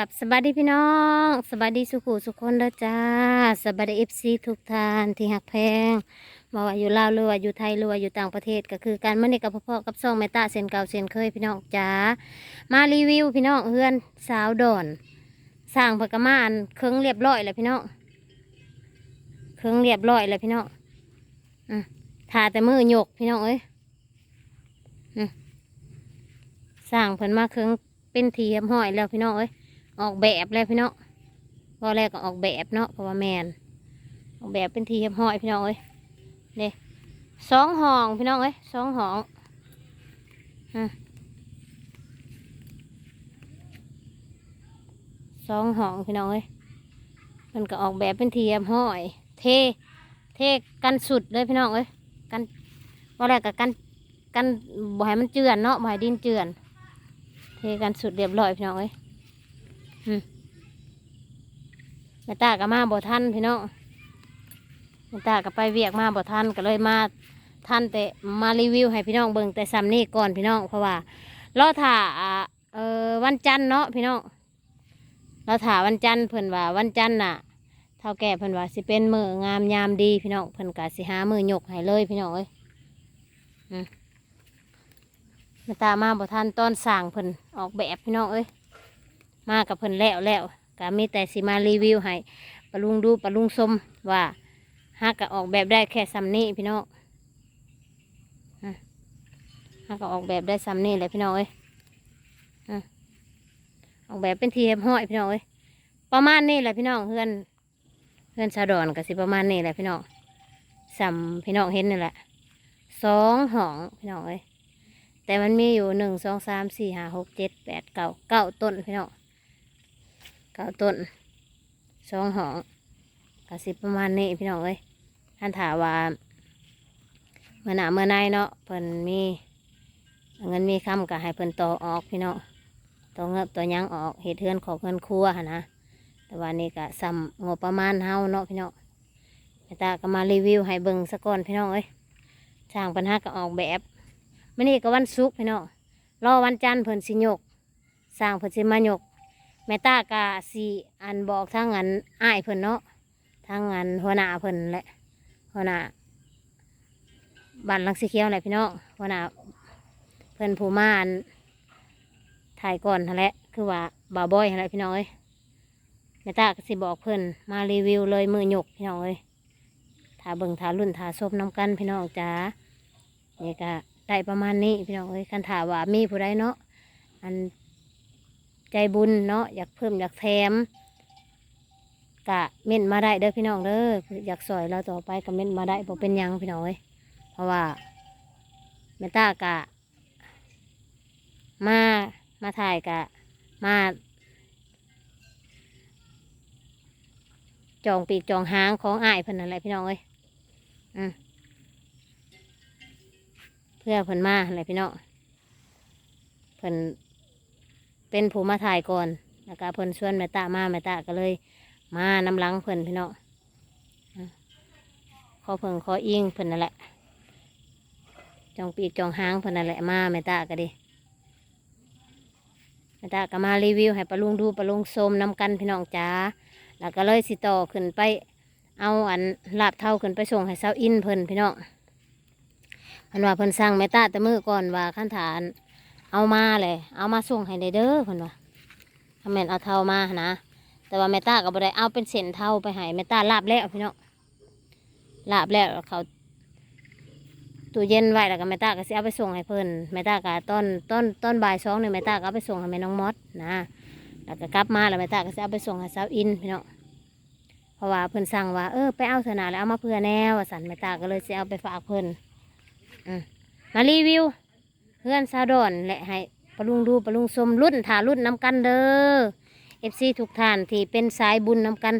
กับสวัสดีพี่น้องสวัสดีสุขุสุขคนเด้อจ้าสวัสดีเอฟซีทุกท่านที่หักแพงมาว่าอยู่ลาวหรือว่าอยู่ไทยหรือว่าอยู่ต่างประเทศก็คือการมื่อนี้กับพ่อๆกับซ่องแมตตาเซนเก่าเซนเคยพี่น้องจ้ามารีวิวพี่น้องเฮือนสาวดอนสร้างเพนกมาอันเครื่องเรียบร้อยแล้วพี่น้องเครื่องเรียบร้อยแล้วพี่น้องอืมทาแต่มือหยกพี่น้องเอ้ยอืมสร้างเพิ่นมาเครื่องเป็นทีเรียมห้อยแล้วพี่น้องเอ้ย ออกแบบแล้วพี่น้องพอแรกก็ออกแบบเนาะเพราะว่าแมนออกแบบเป็นทีเรียบห้อยพี่น้องเอ้ยเด้สองห้องพี่น้องเอ้ยสองห้องสองห้องพี่น้องเอ้ยมันก็ออกแบบเป็นทีเรียบห้อย เทเทกันสุดเลยพี่น้องเอ้ยกันพอแรกก็กันกันบ่ให้มันเจือนเนาะบ่ให้ดินเจือน เทกันสุดเรียบร้อยพี่น้องเอ้ย แม่ตาก็มาบ่ทันพี่น้องแม่ตาก็ไปเวียกมาบ่ทันก็เลยมาทันแต่มารีวิวให้พี่น้องเบิ่งแต่ซ้ำนี่ก่อนพี่น้องเพราะว่ารอถ่าเอ่อวันจันทร์เนาะพี่น้องเรอถ่าวันจันทร์เพิ่นว่าวันจันทร์น่ะเท่าแก่เพิ่นว่าสิเป็นมืองามยามดีพี่น้องเพิ่นก็สิหามือหยกให้เลยพี่น้องเอ้ยมแม่ตามาบ่ทันตอนสร้างเพิ่นออกแบบพี่น้องเอ้ยมากับเพิ่นแล้วแล้ว ก็มีแต่สิมารีวิวให้ปะลุงดูปะลุงชมว่าฮักก็ออกแบบได้แค่ซ้ำนี้พี่น้องอะฮักก็ออกแบบได้ซ้ำนี้แหละพี่น้องเอ้ยอออกแบบเป็นทีเห้อยพี่น้องเอ้ยประมาณนี้แหละพี่น้องเพื่อนเพื่อนชาวดอนก็สิประมาณนี้แหละพี่น้องซ้ำพี่น้องเห็นนี่แหละสองห้องพี่น้องเอ้ยแต่มันมีอยู่หนึ่งสองสามสี่ห้าหกเจ็ดแปดเก้าเก้าต้นพี่น้อง เก้าต้นสองหองกสิประมาณนี้พี่น้องเอ้ยท่านถามว่าเมื่อหนาเมื่อในเนาะเพิ่นมีเงินมีคำก็ให้เพิ่นต่อออกพี่น้องต่อเงิบต่อยังออกเหตุเทือนของเงินครัวนะแต่ว่านี่ก็ซ้ำงบประมาณเฮาเนาะพี่น้องแม่ตาก็มารีวิวให้เบิ่งสะก่อนพี่น้องเอ้ยช่างปัญหาก็ออกแบบมื่อนี้ก็วันศุกร์พี่น้องรอวันจันทร์เพิ่นสิยกสร้างเพิ่นสิมายก แม่ตากาสีอันบอกทางอันอ้ายเพิ่นเนาะทางอันหัวหน้าเพิ่นแหละหัวหน้าบ้านลังสีเขียวแหละพี่น้องหัวหน้าเพิ่นผู้มาอันถ่ายก่อนแหละคือว่าบ่าวบอยแหละพี่น้องเอ้ยแม่ตาก็สิบอกเพิ่นมารีวิวเลยมือหยกพี่น้องเอ้ยถ้าเบิ่งถ้ารุ่นถ้าซบน้ำกันพี่น้องจ้านี่ก็ได้ประมาณนี้พี่น้องเอ้ยคันถาว่ามีผู้ใดเนาะอัน ใจบุญเนาะอยากเพิ่มอยากแถมกะเม่นมาได้เด้อพี่น้องเด้ออยากสอยเราต่อไปก็เม่นมาได้บ่เป็นยังพี่น้องเอ้ยเพราะว่าแม่ตากะ มามาถ่ายกะ มา จองปีกจองหางของอ้ายเพิ่นนั่นแหละพี่น้องเอ้ยอืมเพื่อเพิ่นมาอะไรพี่น้องเพิ่น เป็นผู้มาถ่ายก่อนแล้วก็เพิ่นชวนแม่ตามาแม่ตาก็เลย มานำลังเพิ่นพี่น้องขอเพิ่งขออิงเพิ่นนั่นแหละ จองปีกจองหางเพิ่นนั่นแหละมาแม่ตาก็ดีแม่ตาก็มารีวิวให้ปลาลุงดูปลาลุงชมนำกันพี่น้องจ้าแล้วก็เลยสิต่อขึ้นไป เอาอันลาบเท่าขึ้นไปส่งให้เซาอินเพิ่นพี่น้องเพิ่นว่าเพิ่นสั่งแม่ตาแต่มือก่อนว่าขั้นฐาน เอามาเลย เอามาส่งให้ได้เด้อเพิ่นว่าแม่นเอาเท่ามานะ แต่ว่าแม่ตาก็บ่ได้เอาเป็นเส้นเท่าไปให้แม่ตาลาบแล้วพี่น้องลาบแล้วเขาตู้เย็นไว้แล้วก็แม่ตาก็สิเอาไปส่งให้เพิ่นแม่ตาก็ตอนตอนตอนบ่ายสองเนี่ยแม่ตาก็เอาไปส่งให้แม่น้องมดนะแล้วก็กลับมาแล้วแม่ตาก็สิเอาไปส่งให้สาวอินพี่น้องเพราะว่าเพิ่นสั่งว่าเออไปเอาเถอะนะแล้วเอามาเพื่อแนวว่าสันแม่ตาก็เลยสิเอาไปฝากเพิ่นอืมมารีวิว พื่อนซาดอนและให้ปลุงดูปลุงชมรุ่นถารุ่นนำกันเด้อเอฟซีทุกท่านที่เป็นสายบุญนำกัน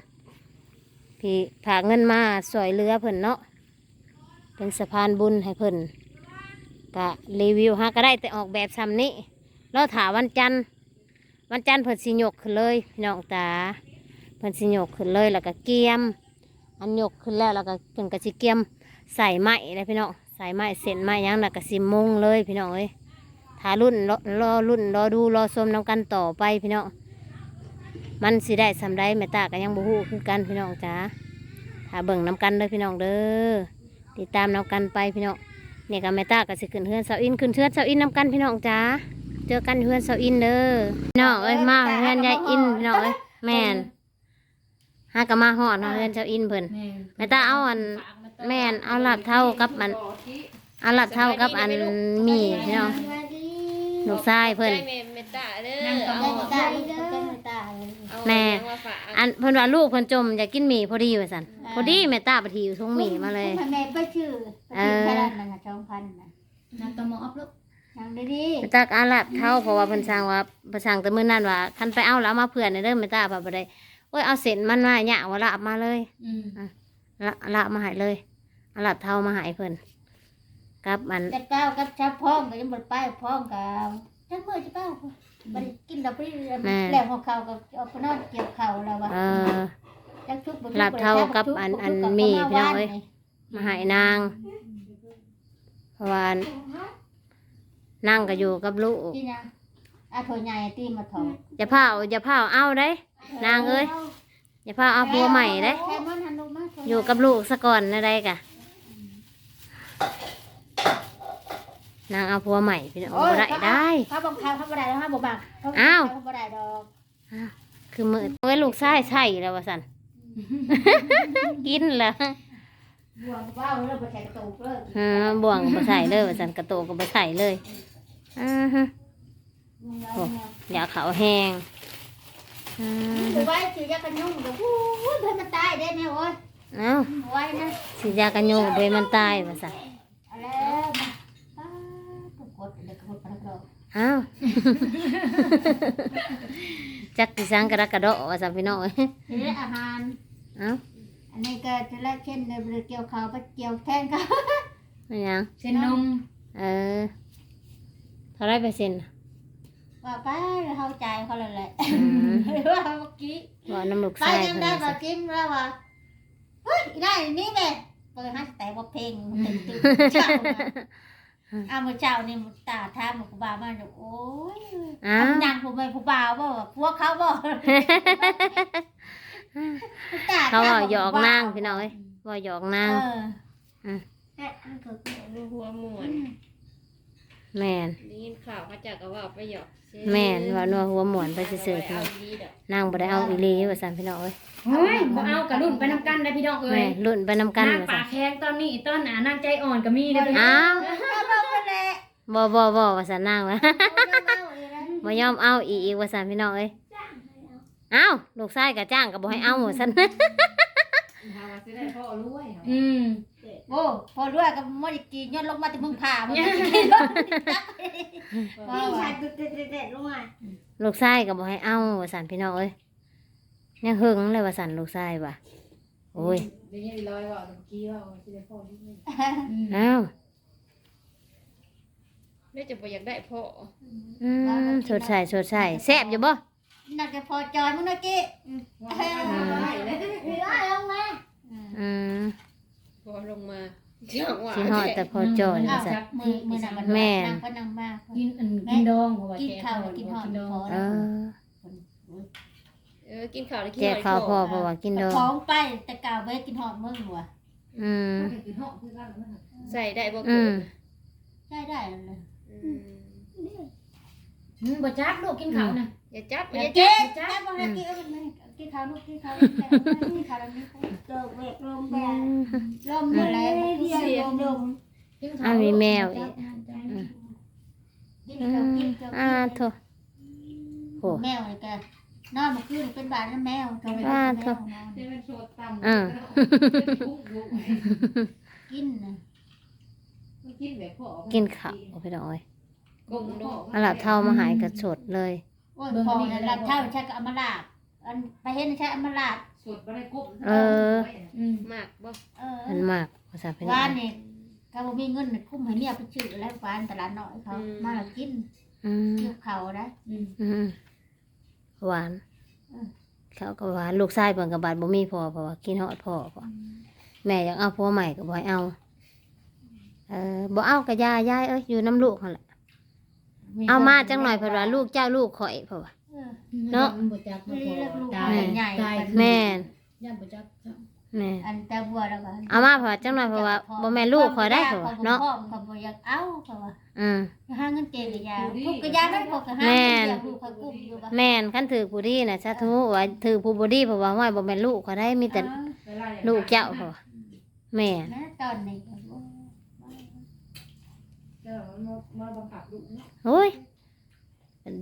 ที่ฝากเงินมาสอยเรือเพิ่นเนาะเป็นสะพานบุญให้เพิ่นก็รีวิวฮะก็ได้แต่ออกแบบซ้ำนี้เราถาวันจันทร์วันจันทร์เพิ่นสิยกขึ้นเลยพี่น้องตาเพิ่นสิยกขึ้นเลยแล้วก็เกียม อันยกขึ้นแล้วแล้วก็เพิ่นก็สิเกียมใส่ไม้เลยพี่น้อง ใส่ไม้เส้นไม้ยังแล้วก็สิมงเลยพี่น้องเอ้ยถ้ารุ่นรอรุ่นรอดูรอชมน้ำกันต่อไปพี่น้องมันสิได้สำได้แม่ตาก็ยังบ่ฮู้คือกันพี่น้องจ้าถ้าเบิ่งน้กันเด้อพี่น้องเด้อติดตามน้กันไปพี่น้องเนี่ยก็แม่ตาก็สิขึ้นเฮือนเสาอินขึ้นเฮือนเสาอินน้กันพี่น้องจ้าเจอกันเฮือนเสาอินเด้อพี่น้องเอ้ยมาเฮือนยายอินพี่น้องเอ้ยแม่น หาก็มาฮอดเนาะเฮือนเสาอินเพิ่นแม่ตาเอาอันแม่นเอาลาบเท่ากับอันเอาลาบเท่ากับอันหมี่พี่น้องลูกชายเพิ่นได้เมเมตตาเด้อได้เอาตาได้ตาเลยเอาแม่มาฝากอันเพิ่นว่าลูกเพิ่นจมอยากกินหมี่พอดีว่าซั่นพอดีแม่ตาไปถีบทุ่งหมี่มาเลยแม่ไปชื่อไปชื่อแค่นั้นนะสองพันนะนักตะมออัพลูกยังได้ดีแม่ตาก็เอาลาบเท่าเพราะว่าเพิ่นสั่งว่าเพิ่นสั่งแต่มื้อนั้นว่าคันไปเอาแล้วเอามาเผื่อในเด้อแม่ตาว่าบ่ได้ โอ้ยเอาเส้นมันมาหยะว่าลาบมาเลยอืมละลาบมาให้เลยเอาลาบเท่ามาให้เพิ่นกับอันแต่เก้ากับชาพ้องก็ยังบดป้ายพ้องกับจังเมื่อจะเก้าบ่ได้กินดอกไปแล้วของเขาก็เอาไปนอนเกี่ยวเขาแล้วว่าเอ่อจักชุบลาบเท่ากับอันอันหมี่พี่น้องเอ้ยมาให้นางเพราะว่านางก็อยู่กับลูกที่ยัง อาโถใหญ่ตีมาถอดอย่าเผาอย่าเผาเอาได้ นางเอ้ย อย่าเผาเอาผัวใหม่ได้ แค่มันหันลงมาอยู่กับลูกซะก่อนนะได้กะนางเอาผัวใหม่พี่น้องบ่ได้ได้ เขาบังคับเขาบ่ได้แล้วเขาบ่บังเขาอ้าว เขาบ่ได้ดอกคือมือเอ้ยลูกชายใช่แล้วว่าสัน กินแล้วบวงว้าวแล้วบ่ใส่กระตุกเลยเออบ่วงก็บ่ใส่เลยว่าสันกระโตกก็บ่ใส่เลยอ่าฮะ โอ้อยากเขาวแห้งอ่าถือไว้ถือยากันยุ่งเดี๋ยวอู้ยเพื่อนมันตายได้แม่โอ้ยเอ้าไว้นะสิยากันยูโดยมันตายว่าสันเอาแล้วมาป้าตุกกดเด็กกดพนักเราอ้าว จักสิสังกระดกกระโดะว่าสันพี่น้องเอ้ยทีนี้อาหาร เอ้าอันนี้ก็จะละเช่นในบริเกี่ยวเขาไปเกี่ยวแทนเขาไม่ยังเส้นนมเออเท่าไรเปอร์เซ็นต์ ว่าไปเข้าใจเขาเลยแหละอืมว่าเมื่อกี้บ่น้ำลูกไปชายยังเพิ่นได้ว่าบอซั่นกินแล้วว่าเฮ้ยได้นี่แม่เปิดให้แต่ว่าเพลงมันตึงตึงเจ้านะอ้าวเมื่อเช้านี่มันตาท่ามันกูบ่าวมาโอ้ยอ้าวทำงานผมไปผู้บ่าวบ่พวกเขาบ่เขาว่าหยอกนางพี่น้องเอ้ยว่าหยอกนางเอออืมเอ๊ะมันก็คือลูกหัวหมวน แม่นได้ยินข่าวเขาจากก็ว่าไปหยอกซื้อแม่นว่านัวหัวหมวนไปซื่อๆเอาพี่ดีดอกนางบ่ได้เอาอีหลีว่าซั่นพี่น้องเอ้ยเฮ้ยบ่เอากระรุ่นไปน้ำกันได้พี่น้องเอ้แม่ยรุ่นไปนำกันนางว่าปาซั่กนแข็งตอนนี้ตอนหนานางใจอ่อนก็มีได้อพี่น้องอ้าวเอาลงไปเลยบ่บ่บ่ว่าซั่นนางว่าเอาลงไปเลยบ่ยอมเอาอีกว่าซั่นพี่น้องเอ้ยอ้าวลูกชายก็จ้างก็บ่ให้เอาว่าซั่นอืม โอ้พอด้วยกับมอดิกีย้อนลงมาที่มึงผ่ามึงกินพี่ชายตุ๊ดเด็ดๆลงมาลูกชายก็บ่ให้เอาว่าซั่นพี่น้องเอ้ยยังหึงเลยว่าซั่นลูกชายว่ะโอ้ยอืมอ้าวไม่จะไปอยากได้พ่ออืมสดใสสดใสแซ่บอยู่บ่น่าจะพอจอยมึงนะกี้ได้ลงมาอืม พอลงมาเจ้าว่าสิฮอดแต่พอจอยอ้าว่าวซั่นมือมือนั่งมันแม่ นั่งก็นั่งมากินอันกินดองเพราะว่ากินแกข้าวกินหอมกินดองพอเอแล้วอเออกินข้าวแล้วกินแจกข้าวพ่อเพราะว่ากินดองท้องไปแต่กาวเว้กินหอมมึงว่ะอืมใส่ได้บ่อืเกิมนได้ได้เลยอืมอืมบ่จักลูกกินข้าวนะอย่าจับอย่าอย่ากิจับนแม่บอกให้กินเอามันกินข้าวลูกกินข้าวกินข้าวแล้วนี่เจอเวกลมแบนลม อะไรเสียงลมอ้ามีแมวอีกกินข้าวกินข้าวอ่าโถโหแมวเลยแกนอนมาคืนเป็นบาดแล้วแมวอ่าโถอ่ากินนะกินข้าวพี่น้องเอ้ยกงดอกเอาล่ะเท่ามาหายกระสดเลยโอ้ยพอแล้วรับเท่าใช้กับอมราอันไปเห็นใช้อมรา เออ อืมมากบ่เออมันมากภาษาพี่น้อวางนนี่เขาบ่มีเงินคุ้มให้เนี่ยไปซื้อแล้ววานตลาดน้อยเขามาแล้วกินอืมเกี่ยวเขาได้ อืมอืมหวานเขาก็หวานลูกชายเพิ่นกับบาดบ่มีพอเพราะว่ากินฮอดพ่อพอแม่อยากเอาผัวใหม่ก็บ่ให้เอา เออบ่เอาก็ยายายเอ้ยอยู่น้ำลูกหั่นแหละ เอามาจังหน่อยเพราะว่าลูกเจ้าลูกข่อยเพราะว่า เอเนาะบ่จักไม่บ่ได้พอเลิกลูกตายใหญ่ตายแม่นย่านบ่จักจ้ะแม่นอันแต่บัวแล้วก็เอามาเพราะว่าจังหน่อยเพราะว่าบ่แม่นลูกขอยได้เพราะว่าเนาะพ่อก็บ่อยากเอาเพราะว่าอืมหาเงินเก่งกับยาทุกกะยาได้ก็หาแม่เงินนเลี้ยงลูกเขากุ้มอยู่บ่แม่นคันถือผู้ดีน่ะสาธุว่าถือผู้บ่ดีเพราะว่าห้อยบ่แม่นลูกขอยได้มีแต่ลูกเจ้าเพราะว่าแม่นนะตอนนี้ก็บ่มาบังคับลูกเนาะโอ้ย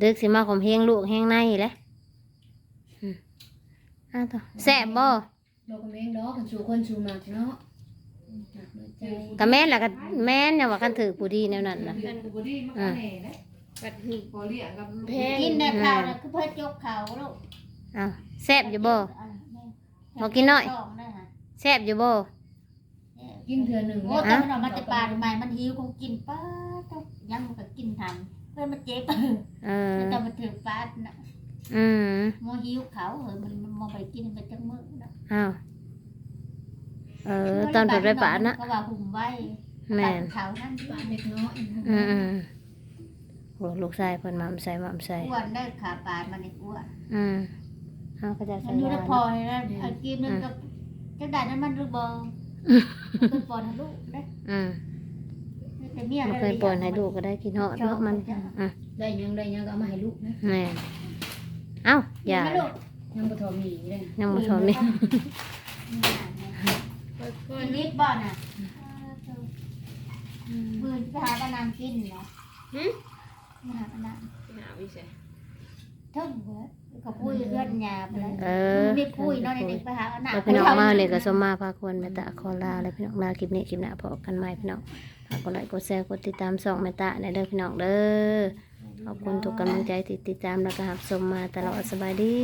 ดึกสิมาข่มเหงลูกแห้งในแหละอืมอ้าวต่อแซ่บบ่ดอกกระเมงดอกกันสู่คนสู่มากเนาะหนักเลยใจก็แม่นล่ะก็แม่นอย่าว่าคันถือผู้ดีแนวนั้นน่ะกูบอดี้มันก็แน่นะบัดนี้พอเลี้ยงกับแพงกินได้ข้าวน่ะคือเพิ่นยกเขาลูกอ้าวแซ่บอยู่บ่บ่กินน้อยท้งะฮะแซ่บอยู่บ่กินเทื่อหนึงโอ้แต่มันออกมาแต่ป่าใหม่มันหิวคงกินป้าต้องยังมันก็กินทัน เพิ่นมันเจ็บเออแต่มันถือป้าน่ะอืมมอหิวเขาเออมันมันมอไปกินมันจังมื้อน่ะอ้าวเออ ตอนเปิดไปปาดนะก็ว่าหุ่มไว้แม่นเขานั่นปลาเล็กน้อยอืมอืมโหลูกชายเพิ่นมามใส่มามใส่อ้วนได้ขาปาดมันนี่อ้วนอืมเอาก็จะมัใส่นอยู่ในยาพอเนาะเลยนะเอากินนึงกับจังไดนั้นมันรู้บ่เป็นปอนให้ลูกได้อืม แต่เมียบ่เคยปล่อยให้ลูกก็ได้กินเหาะเนาะมันอืมได้หยังได้หยังก็เอามาให้ลูกนะแม่นเอ้าอย่าไม่ลูกยังบ่ทอมีเลยยังบ่ทนนี่ค่อยชีวิตบ่น่ะมือไปหาปานางกินนะหึมาหาปานางไปหาวิเศษเท่งเบิดก็พูดเลื่อนยาไปเลยเออมีพูดเนาะเด็กๆไปหาปานางแล้วพี่น้องมาเลยก็สมมาพาควรแม่ตะขอลาแล้วพี่น้องลาคลิปนี้คลิปหน้าพบกันใหม่พี่น้องฝากกดไลค์กดแชร์กดติดตามสองเมตตาในเด้อพี่น้องเด้อขอบคุณทุกกำลังใจที่ติดตามแล้วก็รับชมมาตลอดสบายดี